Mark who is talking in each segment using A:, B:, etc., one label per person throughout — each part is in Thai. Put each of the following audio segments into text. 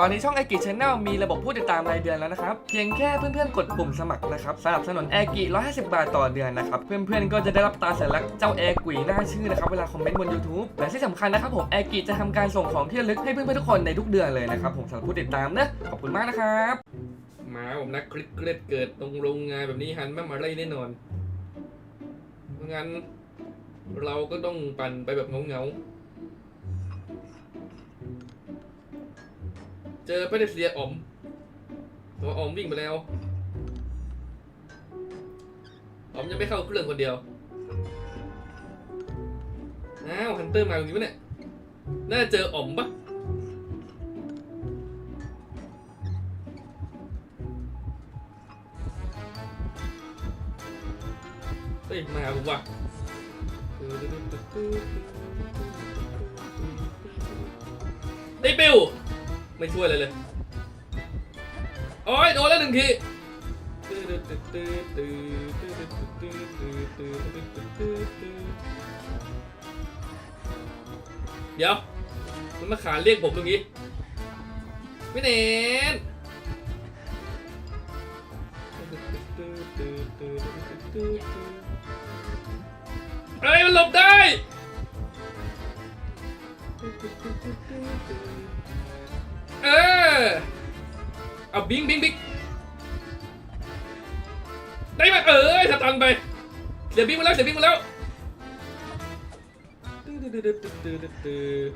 A: ตอนนี้ช่อง a อกิชแนลมีระบบผู้ติดตามรายเดือนแล้วนะครับ เพียงแค่เพื่อนๆ กดปุ่มสมัครนะครับสนับสนุนแอกิ150 บาทต่อเดือนนะครับ เพื่อนๆ ก็จะได้รับตาสัญลักษณ์เจ้าแอกุยหน้าชื่อนะครับ เวลาคอมเมนต์บน YouTube และที่สำคัญนะครับผมแอกิจะทำการส่งของที่ระลึกให้เพื่อนๆ ทุกคนในทุกเดือนเลยนะครับผมสำหรับผู้ติดตามนะขอบคุณมากนะครับ
B: มาผมนักคลิกเกรดเกิดตรงโรงงานแบบนี้หันมามาไล่แน่นอนเพราะงั้นเราก็ต้องปั่นไปแบบเงาๆ เจอพระเดเสียอมตัวอ๋อมวิ่งไปแล้วอมยังไม่เข้าเครื่องคนเดียว อ้าวฮันเตอร์มาตรงนี้ปะเนี่ย น่าจะเจออมปะเฮ้ย มาหาผมว่ะได้ปิว ไม่ช่วยเลยเลยโอ้ยโดนแล้วหนึ่งทีเดี๋ยวมันมาขาเรียกผมตรงนี้ไม่เน้นเอ้ยมันหลบได้ ออ เอาบิงบิงบิงได้ไหมเอ้ยสตันไป เสียบิงมาแล้ว เสียบิงมาแล้วตืดตืดตืดตืดตืด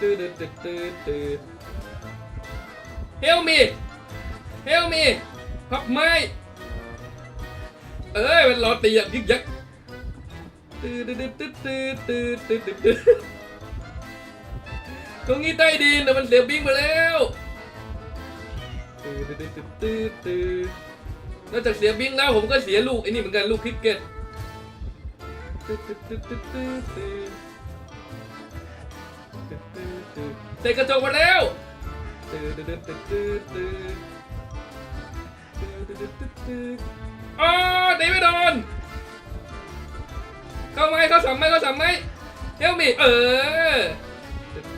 B: ตืดตืดตืดตืดเฮลมีเฮลมีพับไม้เอ้ยมันรอตีอย่างยึกยักตื้อตื้อตื้อตื้อตื้อตื้อตื้อ ตรงนี้ใต้ดินแต่มันเสียบิ้งมาแล้วตื้อตื้อตื้อตื้อตื้อนอกจากเสียบิ้งแล้วผมก็เสียลูกไอ้นี่เหมือนกันลูกคริกเก็ตตื้อตื้อตื้อตื้อตื้อตื้อเตะกระจกมาแล้วตื้อตื้อตื้อตื้อตื้ออ๋อตีไม่โดน เข้าไหมเข้าสามไหมเข้าสามไหมเฮลมีเออ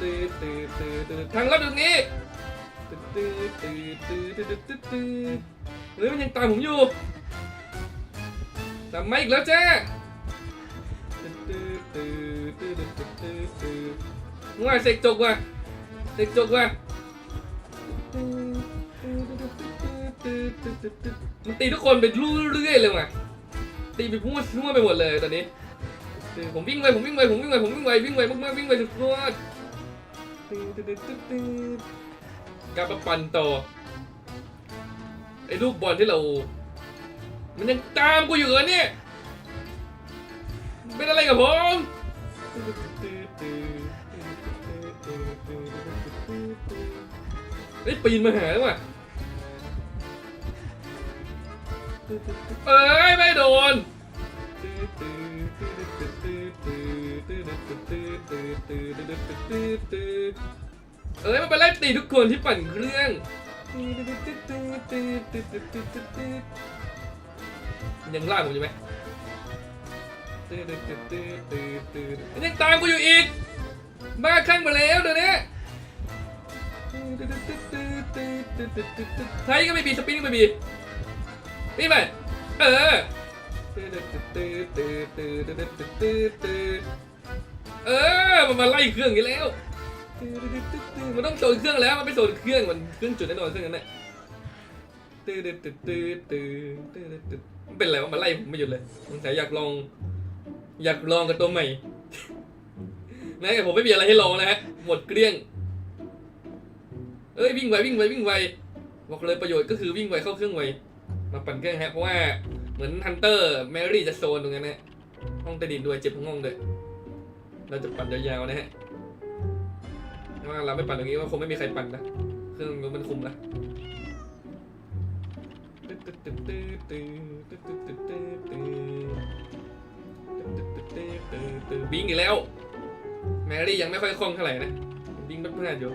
B: ตืดตืดตืทางลัดตรงนี้หรือมันยังตามผมอยู่ตาไมาอีกแล้วเจ้าเมื่าเสกจกว่ะเสกจกว่ะมันตีทุกคนเป็นรูเรื่อยเลยว่ะตีไปพุ่งมั่วไปหมดเลยตอนนี้ผมวิ่งไปผมวิ่งไปผมวิ่งไปผมวิ่งไปวิ่งไปมากๆวิ่งไปทุดยอด กลับมาปั่นต่อไอ้ลูกบอลที่เรา มันยังตามกูอยู่เหรอเนี่ย เป็นอะไรกับผม ไอ้ยปีนมาหาแล้วว่ะเอ้ย ไม่โดน เอ้ยมันไปไล่ตีทุกคนที่ปั่นเครื่องยังล่าผมอยู่ไหมยังตามกูอยู่อีกบ้าคลั่งมาแล้วเดี๋ยวนี้ไทยก็ไม่มีสปินก็ไม่มีนี่ไปเออ เออ มันมาไล่เครื่องนี้แล้ว มันต้องโซนเครื่องแล้ว มันไม่โซนเครื่อง มันเครื่องจุดแน่นอนเครื่องนั้นแหละมันเป็นอะไรวะมันไล่ผมไม่หยุดเลยสงสัยอยากลอง อยากลองกับตัวใหม่นะแต่ผมไม่มีอะไรให้ลองนะฮะ หมดเกลี้ยง เอ้ยวิ่งไววิ่งไววิ่งไว บอกเลยประโยชน์ก็คือวิ่งไวเข้าเครื่องไว มาปั่นเครื่องฮะ เพราะว่าเหมือนฮันเตอร์แมรี่จะโซนตรงนั้นนะห้องใต้ดินด้วยเจ็บทั้งห้องเลย เราจะปั่นยาวๆนะฮะว่าเราไม่ปั่นตรงนี้ว่าคงไม่มีใครปั่นนะเครื่องมันคุมนะบิงอีกแล้ว แมรี่ยังไม่ค่อยคล่องเท่าไหร่นะ บิงเพื่อนๆอยู่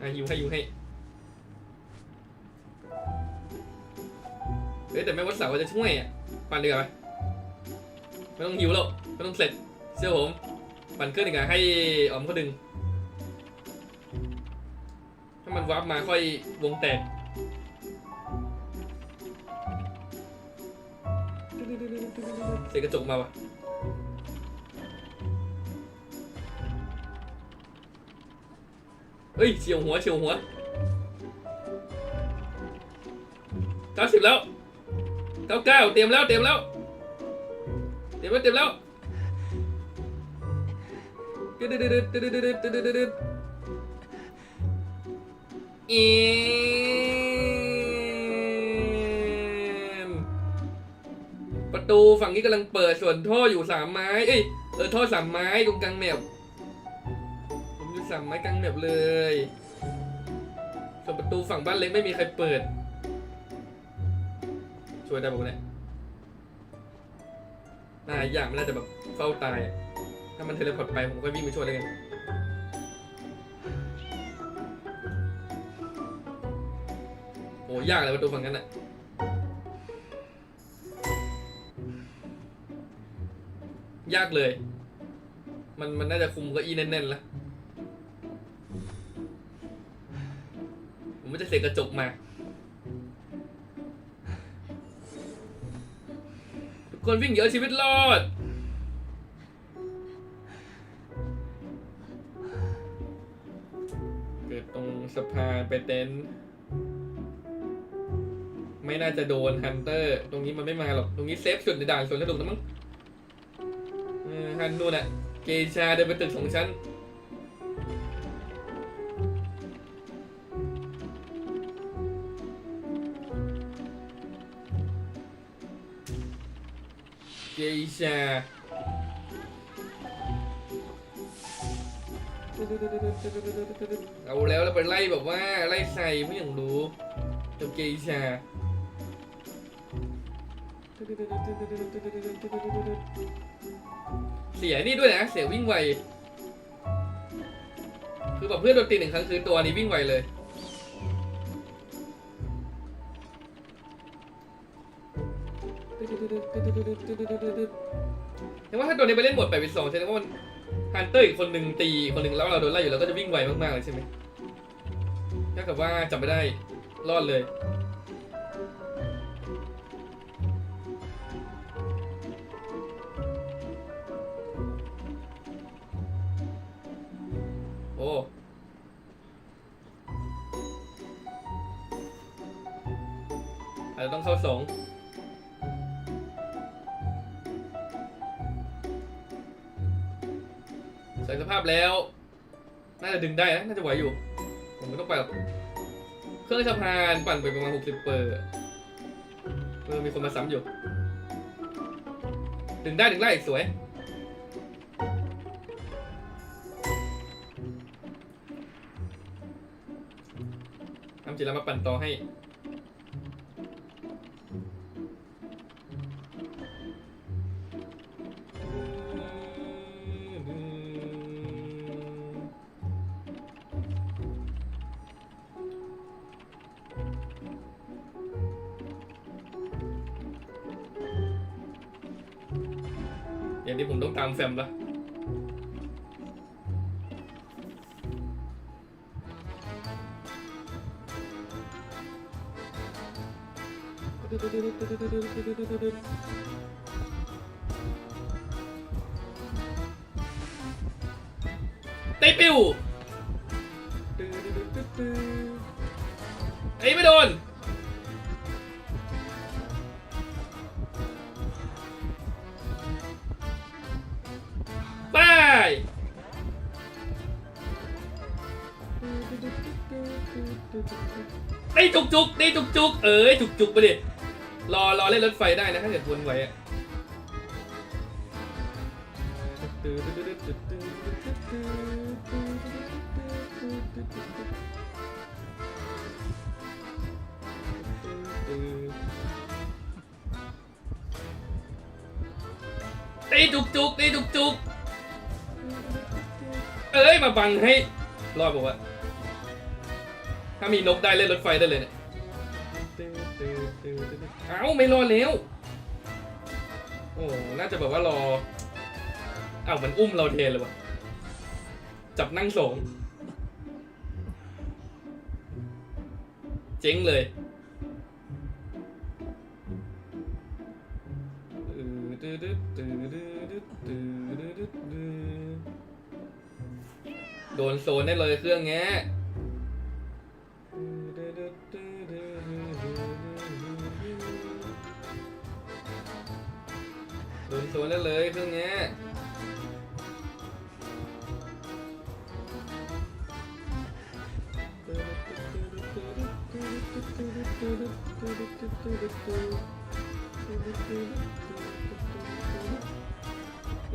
B: อะยิวให้ยิวให้เฮ้ยแต่แม่วัดเสาจะช่วยอะปั่นดีกว่าไหม ไม่ต้องหิวแล้วไม่ต้องเสร็จเชื่อผมปั่นเครื่องอีกอะให้ออมเขาดึง ถ้ามันวับมาค่อยวงแตกเสกกระจกมาวะเฮ้ยเฉียวหัวเฉียวหัวเก้าสิบแล้วเก้าเก้าเตรียมแล้วเตรียมแล้ว ตรียมแล้วเตรียมแล้วดึดดึดดึดดึดดึดดึดดึดดึดดึดอีมประตูฝั่งนี้กำลังเปิดส่วนท่ออยู่สามไม้ เอ้ยเออท่อสามไม้ตรงกลางแมปผมอยู่สามไม้กลางแมปเลยส่วนประตูฝั่งบ้านเล็กไม่มีใครเปิดช่วยได้ปะเนี่ย น่าอย่างมันน่าจะแบบเฝ้าตายอะถ้ามันเทเลพอร์ตไปผมก็วิ่งไปช่วยแล้วกันโอ้ยากเลยประตูฝั่งนั้นอะยากเลย มันมันน่าจะคุมเก็อีแน่นๆแล้วผมไม่จะเสกกระจกมา คนวิ่งเยอะชีวิตรอด เกิดตรงสะพานไปเต็นท์ไม่น่าจะโดนฮันเตอร์ ตรงนี้มันไม่มาหรอก ตรงนี้เซฟสุดในด่านสวนสนุกนะมั้งฮันนู่นอะเกชาเดินไปตึกสองชั้น เกชาเอาแล้วเราไปไล่แบบว่าไล่ใส่เพื่ออย่างรู้เจ้าเกชาเสียนี่ด้วยนะ เสียวิ่งไว คือแบบเพื่อนโดนตีหนึ่งครั้งคือตัวนี้วิ่งไวเลย แต่ว่าถ้าตัวนี้ไปเล่นหมดแปดเป็นสองแสดงว่ามันฮันเตอร์อีกคนหนึ่งตีคนหนึ่งแล้วเราโดนไล่อยู่แล้วก็จะวิ่งไวมากๆเลยใช่ไหมถ้าเกับว่าจับไม่ได้รอดเลยโอ้อาจจะต้องเข้าสอง สภาพแล้ว น่าจะดึงได้นะ น่าจะไหวอยู่ ผมไม่ต้องไปหรอกเครื่องสะพานปั่นไปประมาณ 60 เปอร์เออมีคนมาซ้ำอยู่ ดึงได้ดึงได้สวยทำจิตแล้วมาปั่นต่อให้ อย่างที่ผมต้องตามแฟมละเตะปิวไอ้ยไม่โดน ตีจุกจุกตีจุกจุกเอ้ยจุกจุกไปดิรอรอเล่นรถไฟได้นะถ้าเกิดวนไว้อะตีจุกจุกตีจุกจุกเอ้ยมาบังให้รอดบอกว่า ถ้ามีนกได้เล่นรถไฟได้เลยเนี่ยเอ้าไม่รอแล้ว โอ้น่าจะแบบว่ารอเอ้ามันอุ้มเราเทนเลยว่ะจับนั่งสงเจ๊งเลยโดนโซนได้เลยเครื่องเงี้ย โดนได้เลยเครื่องเงี้ย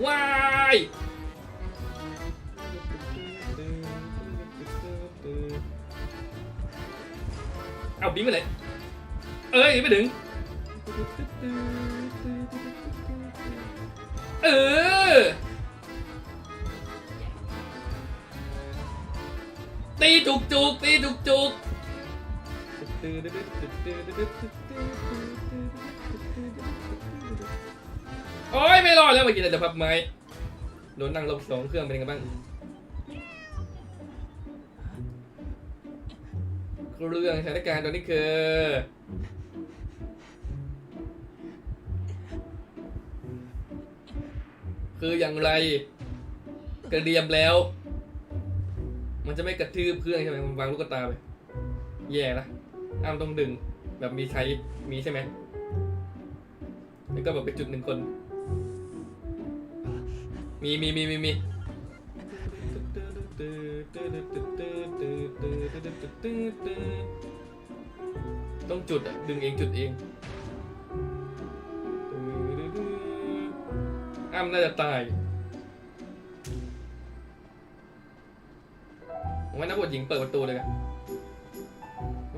B: ว้ายเอาบิงไปไหนเอ้ยไม่ถึง ออ ตีจุกจุกตีจุกจุกโอ้ยไม่รอดแล้วเมื่อกี้แต่พับไม้โดนนั่งลบสองเครื่องเป็นยังไงบ้างเรื่องสถานการณ์ตอนนี้คือ คืออย่างไรกระเดียมแล้ว มันจะไม่กระทืบเครื่องใช่ไหมมันวางลูกตาไป แย่ละอ้ามต้องดึง แบบมีใช้มีใช่ไหมแล้วก็แบบเป็นจุดหนึ่งคน มีมีมีมีมีต้องจุดอะ ดึงเองจุดเอง อ้ำน่าจะตายผมว่านักบวชหญิงเปิดประตูเลยกัน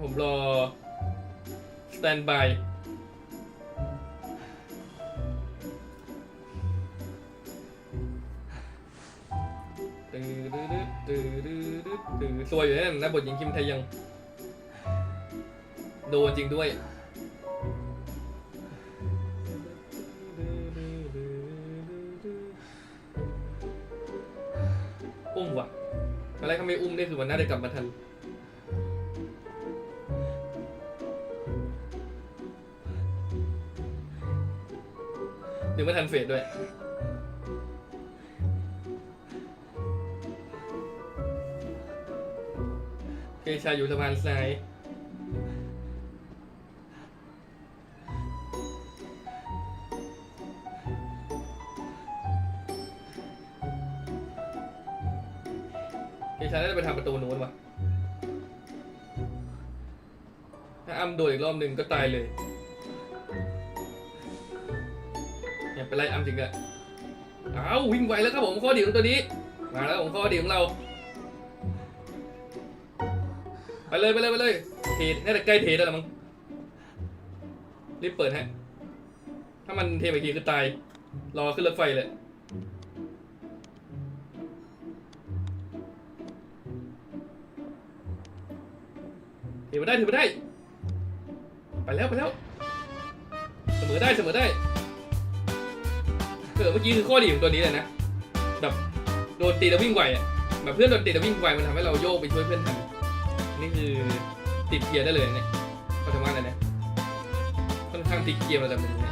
B: ผมรอสแตนบายตื้อดื้อตื้อดื้อดื้อตื้อสวยอยู่นั่นนักบทหญิงคิมไทยัง โดนจริงด้วย อุ้มนี่คือมันน่าจะกลับมาทันหรือไม่ทันเฟดด้วย เคชาอยู่สะพานซ้าย ถ้าอ้ำโดนอีกรอบหนึ่งก็ตายเลยอย่าไปไล่อ้ำจริงอะอ้าววิ่งไวแล้วครับผมข้อดีของตัวนี้ มาแล้วผมข้อดีของเรา ไปเลยไปเลยไปเลยเทน่าจะใกล้เทแล้วละมั้งรีบเปิดฮะ ถ้ามันเทไปทีคือตาย รอขึ้นรถไฟเลยถือมาได้ถือมาได้ แล้วไปแล้ว เสมอได้เสมอได้เออเมื่อกี้คือข้อดีของตัวนี้เลยนะแบบโดนตีแล้ววิ่งไวอะแบบเพื่อนโดนตีแล้ววิ่งไวมันทำให้เราโยกไปช่วยเพื่อนทันนี่คือติดเกียร์ได้เลยเนี่ยเขาทำว่าอะไรเนี่ยค่อนข้างติดเกียร์ระดับหนึ่ง